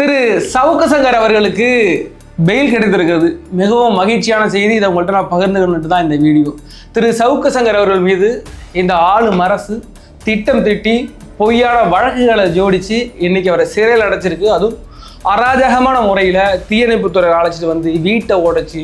திரு சவுக்கு சங்கர் அவர்களுக்கு பெயில் கிடைத்திருக்கிறது. மிகவும் மகிழ்ச்சியான செய்தி. இதை உங்கள்கிட்ட நான் பகிர்ந்துக்கணுட்டு தான் இந்த வீடியோ. திரு சவுக்க சங்கர் அவர்கள் மீது இந்த ஆளும் அரசு திட்டம் திட்டி பொய்யான வழக்குகளை ஜோடிச்சு இன்றைக்கி அவரை சிறையில் அடைச்சிருக்கு. அதுவும் அராஜகமான முறையில் தீயணைப்புத்துறை அழைச்சிட்டு வந்து வீட்டை உடைச்சி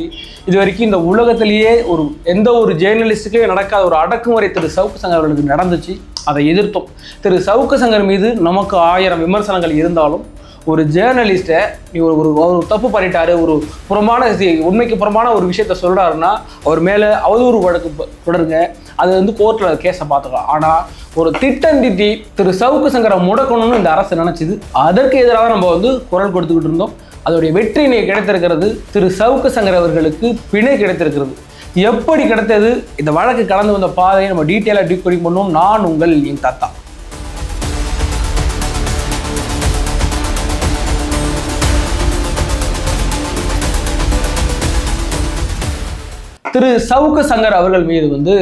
இது வரைக்கும் இந்த உலகத்திலேயே ஒரு எந்த ஒரு ஜேர்னலிஸ்ட்டுக்கே நடக்காத ஒரு அடக்குமுறை திரு சவுக்கு சங்கர் அவர்களுக்கு நடந்துச்சு. அதை எதிர்த்தோம். திரு சவுக்கு சங்கர் மீது நமக்கு ஆயிரம் விமர்சனங்கள் இருந்தாலும் ஒரு ஜேர்னலிஸ்ட்டை நீ ஒரு ஒரு ஒரு தப்பு பண்ணிட்டாரு ஒரு புறமான உண்மைக்கு புறமான ஒரு விஷயத்த சொல்கிறாருன்னா அவர் மேலே அவதூறு வழக்கு தொடருங்க. அது வந்து கோர்ட்டில் கேஸை பார்த்துக்கலாம். ஆனால் ஒரு திட்டந்திட்டி திரு சவுக்கு சங்கரை முடக்கணும்னு இந்த அரசு நினச்சிது. அதற்கு எதிராக நம்ம வந்து குரல் கொடுத்துக்கிட்டு இருந்தோம். அதோடைய வெற்றி கிடைத்திருக்கிறது திரு சவுக்கு சங்கர் அவர்களுக்கு பிணை கிடைத்திருக்கிறது. எப்படி கிடைத்தது? இந்த வழக்கு கடந்து வந்த பாதையை நம்ம டீட்டெயிலாக டீகோடிங் பண்ணுவோம் நான் உங்கள் என் தாத்தா. திரு சவுக்கு சங்கர் அவர்கள் மீது வந்து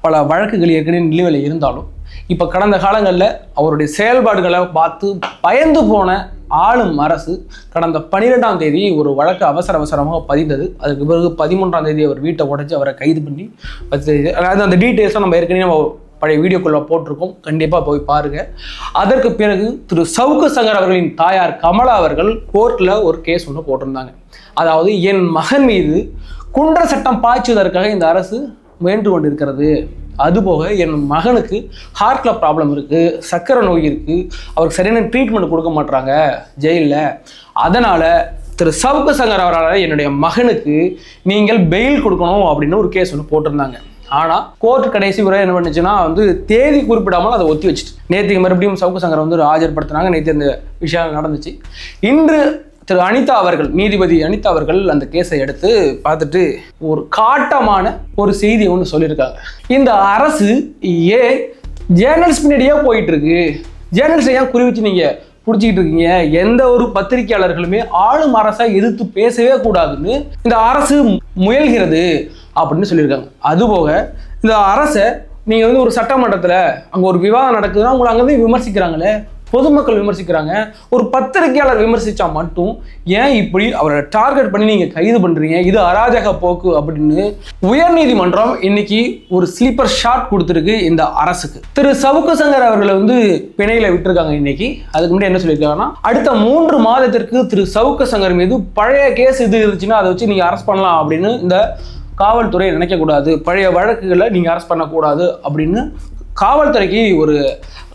பல வழக்குகள் ஏற்கனவே நிலுவையில் இருந்தாலும் இப்போ கடந்த காலங்களில் அவருடைய செயல்பாடுகளை பார்த்து பயந்து போன ஆளும் அரசு கடந்த பன்னிரெண்டாம் தேதி ஒரு வழக்கு அவசர அவசரமாக பதிந்தது. அதுக்கு பிறகு பதிமூன்றாம் தேதி அவர் வீட்டை உடைச்சி அவரை கைது பண்ணி அதாவது அந்த டீட்டெயில்ஸும் நம்ம ஏற்கனவே பழைய வீடியோக்குள்ள போட்டிருக்கோம். கண்டிப்பாக போய் பாருங்க. அதற்கு பிறகு திரு சவுக்கு சங்கர் அவர்களின் தாயார் கமலா அவர்கள் கோர்ட்டில் ஒரு கேஸ் ஒன்று போட்டிருந்தாங்க. அதாவது என் மகன் மீது குன்ற சட்டம் பாய்ச்சுவதற்காக இந்த அரசு முயன்று கொண்டிருக்கிறது. அதுபோக என் மகனுக்கு ஹார்ட்ல ப்ராப்ளம் இருக்கு சர்க்கரை நோய் இருக்கு அவருக்கு சரியான ட்ரீட்மெண்ட் கொடுக்க மாட்டாங்க ஜெயிலில். அதனால திரு சவுக்கு சங்கர் அவரால் என்னுடைய மகனுக்கு நீங்கள் பெயில் கொடுக்கணும் அப்படின்னு ஒரு கேஸ் ஒன்று போட்டிருந்தாங்க. ஆனால் கோர்ட் கடைசி வரை என்ன பண்ணுச்சுன்னா வந்து தேதி குறிப்பிடாமல் அதை ஒத்தி வச்சுட்டு. நேற்றுக்கு மறுபடியும் சவுக்கு சங்கரை வந்து ஆஜர்படுத்தினாங்க நேற்று அந்த விஷயம் நடந்துச்சு. இன்று திரு அனிதா அவர்கள் நீதிபதி அனிதா அவர்கள் அந்த கேஸை எடுத்து பார்த்துட்டு ஒரு காட்டமான ஒரு செய்தி ஒன்று சொல்லியிருக்காங்க. இந்த அரசு ஏன் ஜேர்னல்ஸ் பின்னாடியே போயிட்டு இருக்கு? ஜேர்னல்ஸை ஏன் குறி வச்சு பிடிச்சிக்கிட்டு இருக்கீங்க எந்த ஒரு பத்திரிகையாளர்களுமே ஆளும் அரசை எதிர்த்து பேசவே கூடாதுன்னு இந்த அரசு முயல்கிறது அப்படின்னு சொல்லியிருக்காங்க. அதுபோக இந்த அரசை நீங்கள் வந்து ஒரு சட்டமன்றத்தில் அங்கே ஒரு விவாதம் நடக்குதுன்னா உங்களை அங்கேருந்து விமர்சிக்கிறாங்களே பொதுமக்கள் விமர்சிக்கிறாங்க. ஒரு பத்திரிகையாளர் விமர்சித்தா மட்டும் ஏன் இப்படி அவரை டார்கெட் பண்ணி நீங்கள் கைது பண்ணுறீங்க இது அராஜக போக்கு அப்படின்னு உயர்நீதிமன்றம் இன்னைக்கு ஒரு ஸ்லீப்பர் ஷாட் கொடுத்துருக்கு இந்த அரசுக்கு. திரு சவுக்கு சங்கர் அவர்களை வந்து பிணையில் விட்டுருக்காங்க இன்னைக்கு. அதுக்கு முன்னாடி என்ன சொல்லியிருக்காங்கன்னா அடுத்த மூன்று மாதத்திற்கு திரு சவுக்கு சங்கர் மீது பழைய கேஸ் இது இருந்துச்சுன்னா அதை வச்சு நீங்கள் அரெஸ்ட் பண்ணலாம் அப்படின்னு இந்த காவல்துறை நினைக்கக்கூடாது. பழைய வழக்குகளை நீங்கள் அரெஸ்ட் பண்ணக்கூடாது அப்படின்னு காவல்துறைக்கு ஒரு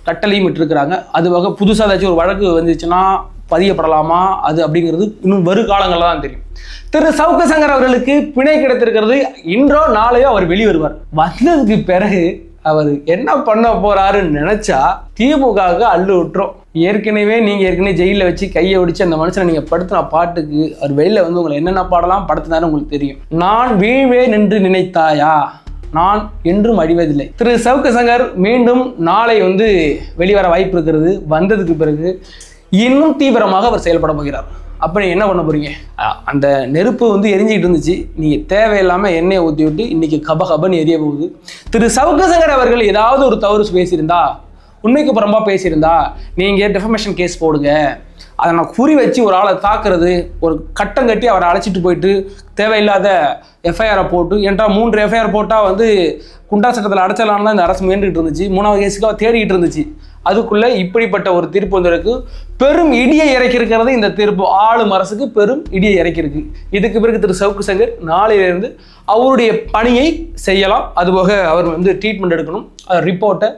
கட்டளையும் விட்டுருக்குறாங்க. அது வகை புதுசாக ஏதாச்சும் ஒரு வழக்கு வந்துச்சுன்னா பதியப்படலாமா? அது அப்படிங்கிறது இன்னும் வரும் காலங்களில் தான் தெரியும். திரு. சவுக்கு அவர்களுக்கு பிணை கிடைத்திருக்கிறது. இன்றோ நாளையோ அவர் வெளிவருவார். வந்ததுக்கு பிறகு அவர் என்ன பண்ண போறாருன்னு நினைச்சா திமுகவுக்கு அள்ளு விட்டுரும். ஏற்கனவே நீங்க ஏற்கனவே ஜெயிலில் வச்சு கையை ஒடிச்சு அந்த மனுஷனை நீங்க படுத்தின பாட்டுக்கு அவர் வெளியில வந்து உங்களை என்னென்ன பாடலாம் படுத்தினாரு உங்களுக்கு தெரியும். நான் வீழ்வே நின்று நினைத்தாயா? நான் என்றும் அழிவதில்லை. திரு. சவுக்கு சங்கர் மீண்டும் நாளை வந்து வெளிவர வாய்ப்பு இருக்கிறது. வந்ததுக்கு பிறகு இன்னும் தீவிரமாக அவர் செயல்பட போகிறார். அப்ப என்ன பண்ண போறீங்க? அந்த நெருப்பு வந்து எரிஞ்சிட்டு இருந்துச்சு. நீங்க தேவையில்லாம எண்ணெயை ஊற்றி விட்டு இன்னைக்கு கப கபன்னு எரிய போகுது. திரு. சவுக்கு சங்கர் அவர்கள் ஏதாவது ஒரு தவறு பேசியிருந்தா உண்மைக்கு புறம்பா பேசியிருந்தா நீங்க டெஃபமேஷன் கேஸ் போடுங்க. அதை நான் குறி வச்சு ஒரு ஆளை தாக்குறது ஒரு கட்டம் கட்டி அவரை அழைச்சிட்டு போயிட்டு தேவையில்லாத எஃப்ஐஆரை போட்டு ஏன்டா மூன்று எஃப்ஐஆர் போட்டால் வந்து குண்டா சட்டத்தில் அடைச்சலான்னு தான் இந்த அரசு முயன்றுட்டு இருந்துச்சு. மூணாவது கேஸுக்கு தேடிக்கிட்டு இருந்துச்சு. அதுக்குள்ள இப்படிப்பட்ட ஒரு தீர்ப்பு வந்திருக்கு. பெரும் இடியை இறக்கியிருக்கிறது இந்த தீர்ப்பு. ஆளும் அரசுக்கு பெரும் இடியை இறக்கியிருக்கு இதுக்கு பிறகு திரு சவுக்கு சங்கர் நாளையிலிருந்து அவருடைய பணியை செய்யலாம். அதுபோக அவர் வந்து ட்ரீட்மெண்ட் எடுக்கணும். ரிப்போர்ட்டை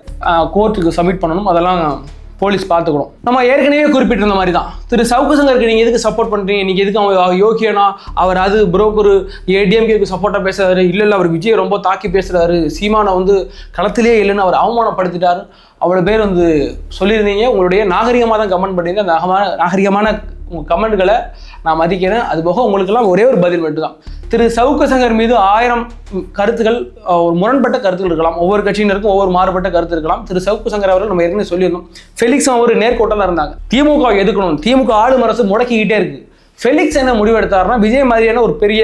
கோர்ட்டுக்கு சப்மிட் பண்ணணும். அதெல்லாம் போலீஸ் பார்த்துக்கணும். நம்ம ஏற்கனவே குறிப்பிட்டிருந்த மாதிரி தான் திரு சவுக்கு சங்கருக்கு நீங்கள் எதுக்கு சப்போர்ட் பண்ணுறீங்க நீங்கள் எதுக்கு அவங்க யோகியனா? அவர் அது புரோக்கர் ஏடிஎம்கேக்கு சப்போர்ட்டாக பேசுகிறாரு இல்லை இல்லை அவர் விஜய் ரொம்ப தாக்கி பேசுகிறாரு சீமானை வந்து களத்திலே இல்லைன்னு அவர் அவமானப்படுத்திட்டாரு. அவ்வளோ பேர் வந்து சொல்லியிருந்தீங்க. உங்களுடைய நாகரிகமாக தான் கமெண்ட் பண்ணியிருந்தேன். அந்த நாகமான நாகரிகமான உங்கள் கமெண்ட்களை நான் மதிக்கிறேன். அது போக உங்களுக்கெல்லாம் ஒரே ஒரு பதில் மட்டும்தான். திரு சவுக்க சங்கர் மீது ஆயிரம் கருத்துக்கள் ஒரு முரண்பட்ட கருத்துக்கள் இருக்கலாம். ஒவ்வொரு கட்சியினருக்கும் ஒவ்வொரு மாறுபட்ட கருத்து இருக்கலாம். திரு சவுக்கு சங்கர் அவர்கள் நம்ம ஏற்கனவே சொல்லியிருந்தோம். ஃபெலிக்ஸ் அவர் நேர்கோட்டல இருந்தாங்க. திமுக எதுக்கணும்? திமுக ஆளும் அரசு முடக்கிக்கிட்டே இருக்கு. ஃபெலிக்ஸ் என்ன முடிவெடுத்தாருன்னா விஜய் மாதிரியான ஒரு பெரிய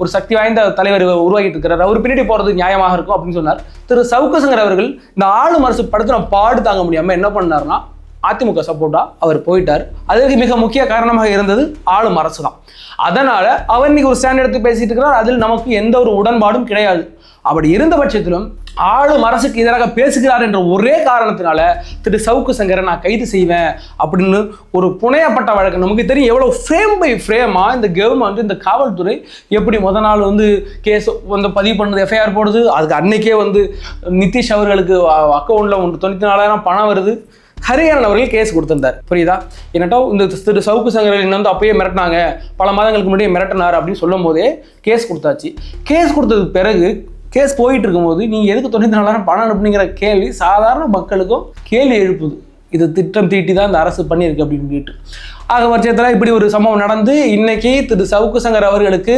ஒரு சக்தி வாய்ந்த தலைவர் உருவாக்கிட்டு இருக்கிறார் அவர் பின்னாடி போறது நியாயமாக இருக்கும் அப்படின்னு சொன்னார். திரு சவுக்கு சங்கர் அவர்கள் இந்த ஆளும் அரசு படுத்துன பாடு தாங்க முடியாம என்ன பண்ணாருன்னா அதிமுக சப்போர்ட்டா அவர் போயிட்டார். அதுக்கு மிக முக்கிய காரணமாக இருந்தது ஆளும் அரசு தான் அதனால அவர் இன்னைக்கு ஒரு ஸ்டாண்ட் எடுத்து பேசிட்டு இருக்கிறார். அதில் நமக்கு எந்த ஒரு உடன்பாடும் கிடையாது. அப்படி இருந்த பட்சத்திலும் ஆளும் அரசுக்கு எதிராக பேசுகிறார் என்ற ஒரே காரணத்தினால திரு சவுக்கு சங்கரை நான் கைது செய்வேன் அப்படின்னு ஒரு புனையப்பட்ட வழக்கு. நமக்கு தெரியும் எவ்வளோ ஃப்ரேம் பை ஃப்ரேமாக இந்த கவர்மெண்ட் இந்த காவல்துறை எப்படி முத நாள் வந்து கேஸ் வந்து பதிவு பண்ணது எஃப்ஐஆர் போடுது. அதுக்கு அன்னைக்கே வந்து நிதிஷ் அவர்களுக்கு அக்கௌண்ட்டில் ஒன்று தொண்ணூற்றி நாலாயிரம் பணம் வருது. ஹரிஹரன் அவர்கள் கேஸ் கொடுத்திருந்தார். புரியுதா? என்னட்டோ இந்த திரு சவுக்கு சங்கரில் இன்னும் வந்து அப்பயே மிரட்டினாங்க. பல மாதங்களுக்கு முன்னாடியே மிரட்டினார் அப்படின்னு சொல்லும் போதே கேஸ் கொடுத்தாச்சு. கேஸ் கொடுத்ததுக்கு பிறகு கேஸ் போயிட்டு இருக்கும்போது நீங்கள் எதுக்கு தொண்ணூற்றி நாலாயிரம் பணம் அனுப்புனீங்கிற கேள்வி சாதாரண மக்களுக்கும் கேள்வி எழுப்புது. இது திட்டம் தீட்டி தான் இந்த அரசு பண்ணியிருக்கு அப்படின்னு சொல்லிட்டு ஆக பட்சத்தில் இப்படி ஒரு சம்பவம் நடந்து இன்னைக்கு திரு சவுக்கு சங்கர் அவர்களுக்கு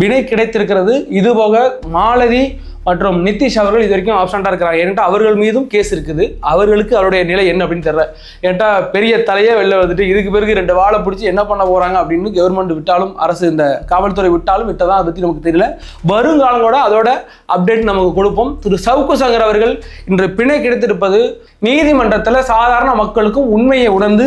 வினை கிடைத்திருக்கிறது. இது போக மாலதி மற்றும் நிதிஷ் அவர்கள் இது வரைக்கும் ஆப்ஷண்டாக இருக்கிறாங்க. ஏன்ட்டா அவர்கள் மீதும் கேஸ் இருக்குது. அவர்களுக்கு அவருடைய நிலை என்ன அப்படின்னு தெரியல. ஏன்ட்டா பெரிய தலையே வெளில வந்துட்டு இதுக்கு பிறகு ரெண்டு வாழை பிடிச்சி என்ன பண்ண போகிறாங்க அப்படின்னு கவர்மெண்ட் விட்டாலும் அரசு இந்த காவல்துறை விட்டாலும் விட்டதான் அதை பற்றி நமக்கு தெரியல. வருங்காலங்களோட அதோட அப்டேட் நமக்கு கொடுப்போம். திரு சவுக்கு சங்கர் அவர்கள் இன்று பிணை கிடைத்திருப்பது நீதிமன்றத்தில் சாதாரண மக்களுக்கும் உண்மையை உணர்ந்து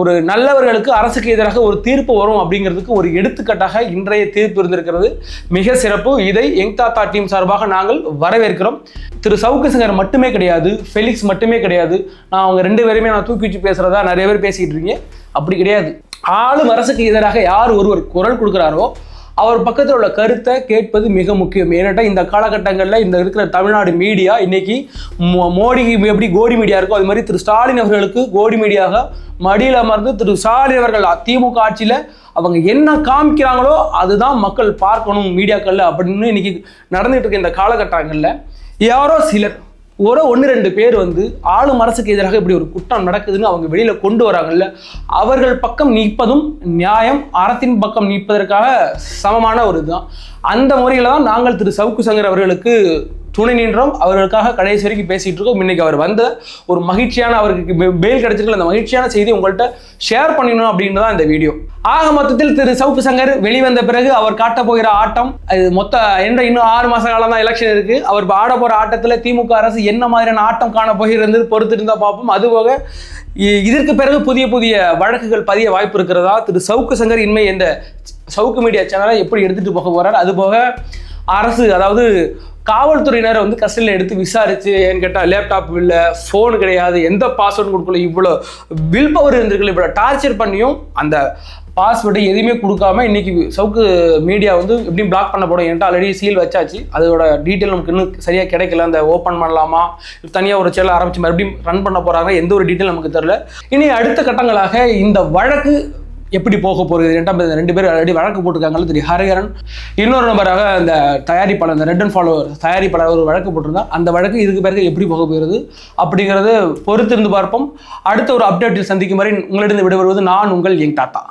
ஒரு நல்லவர்களுக்கு அரசுக்கு எதிராக ஒரு தீர்ப்பு வரும் அப்படிங்கிறதுக்கு ஒரு எடுத்துக்காட்டாக இன்றைய தீர்ப்பு இருந்திருக்கிறது. மிக சிறப்பு. இதை யங் தாத்தா டீம் சார்பாக நாங்கள் வரவேற்கிறோம். திரு சவுக்கு சிங்கர் மட்டுமே கிடையாது. ஃபெலிக்ஸ் மட்டுமே கிடையாது. நான் அவங்க ரெண்டு பேருமே நான் தூக்கி வச்சு பேசுறதா நிறைய பேர் பேசிக்கிட்டு இருக்கீங்க. அப்படி கிடையாது. ஆளும் அரசுக்கு எதிராக யார் ஒருவர் குரல் கொடுக்குறாரோ அவர் பக்கத்தில் உள்ள கருத்தை கேட்பது மிக முக்கியம். ஏன்னாட்டா இந்த காலகட்டங்களில் இந்த இருக்கிற தமிழ்நாடு மீடியா இன்னைக்கு மோ- மோடிக்கு எப்படி கோடி மீடியா இருக்கோ அது மாதிரி திரு ஸ்டாலின் அவர்களுக்கு கோடி மீடியாக மடியில் அமர்ந்து திரு ஸ்டாலின் அவர்கள் திமுக ஆட்சியில் அவங்க என்ன காமிக்கிறாங்களோ அதுதான் மக்கள் பார்க்கணும் மீடியாக்களில் அப்படின்னு இன்னைக்கு நடந்துட்டு இருக்க இந்த காலகட்டங்களில். யாரோ சிலர் ஒரு ஒன்று ரெண்டு பேர் வந்து ஆளும் அரசுக்கு எதிராக இப்படி ஒரு குற்றம் நடக்குதுன்னு அவங்க வெளியில கொண்டு வராங்கல்ல அவர்கள் பக்கம் நிற்பதும் நியாயம் அறத்தின் பக்கம் நிற்பதற்காக சமமான ஒரு இதுதான். அந்த முறையில் தான் நாங்கள் திரு சவுக்கு சங்கர் அவர்களுக்கு துணை நின்றோம். அவர்களுக்காக கடைசி வரைக்கும் பேசிட்டு இருக்கோம். இன்னைக்கு அவர் வந்த ஒரு மகிழ்ச்சியான அவருக்கு மெயில் பெயில் கிடைச்சிருக்கல அந்த மகிழ்ச்சியான செய்தி உங்கள்கிட்ட ஷேர் பண்ணிடணும் அப்படின்னு தான் இந்த வீடியோ ஆக மொத்தத்தில் திரு சவுக்கு சங்கர் வெளிவந்த பிறகு அவர் காட்ட போகிற ஆட்டம் அது மொத்த என்ற இன்னும் ஆறு மாச காலம் தான் எலெக்ஷன் இருக்கு. அவர் ஆட போற ஆட்டத்தில் திமுக அரசு என்ன மாதிரியான ஆட்டம் காண போகிறது பொறுத்து இருந்தால் பார்ப்போம் அதுபோக இ- இதற்கு பிறகு புதிய புதிய வழக்குகள் பதிய வாய்ப்பு இருக்கிறதா? திரு சவுக்கு சங்கர் இன்மை இந்த சவுக்கு மீடியா சேனலை எப்படி எடுத்துட்டு போக போறார்? அதுபோக அரசு அதாவது காவல்துறையினரை வந்து கஸ்டடியில் எடுத்து விசாரிச்சு ஏன்னு கேட்டால் லேப்டாப் இல்லை ஃபோன் கிடையாது எந்த பாஸ்வேர்டு கொடுக்கல இவ்வளோ வில் பவர் இருந்திருக்கல இவ்வளோ டார்ச்சர் பண்ணியும் அந்த பாஸ்வேர்டு எதுவுமே கொடுக்காம இன்னைக்கு சவுக்கு மீடியா வந்து எப்படியும் பிளாக் பண்ண போடும் என்கிட்ட ஆல்ரெடி சீல் வச்சாச்சு. அதோட டீட்டெயில் நமக்கு இன்னும் சரியாக கிடைக்கல. அந்த ஓப்பன் பண்ணலாமா? தனியாக ஒரு சேனல் ஆரம்பிச்சு மறுபடியும் ரன் பண்ண போகிறாங்க எந்த ஒரு டீட்டெயில் நமக்கு தெரில இனி அடுத்த கட்டங்களாக இந்த வழக்கு எப்படி போக போகுது? ரெண்டாம் பேர் ரெண்டு பேர் ஆல்ரெடி வழக்கு போட்டிருக்காங்கல்ல திரு ஹரிஹரன் இன்னொரு நபராக அந்த தயாரிப்பாளர் அந்த ரெட் அண்ட் ஃபாலோவர் தயாரிப்பாளர் ஒரு வழக்கு போட்டிருந்தா அந்த வழக்கு இதுக்கு பிறகு எப்படி போக போகிறது அப்படிங்கிறது பொறுத்திருந்து பார்ப்போம். அடுத்த ஒரு அப்டேட்டில் சந்திக்கும் வரை உங்களிடம் விடைபெறுவது நான் உங்கள் எங் தாத்தா.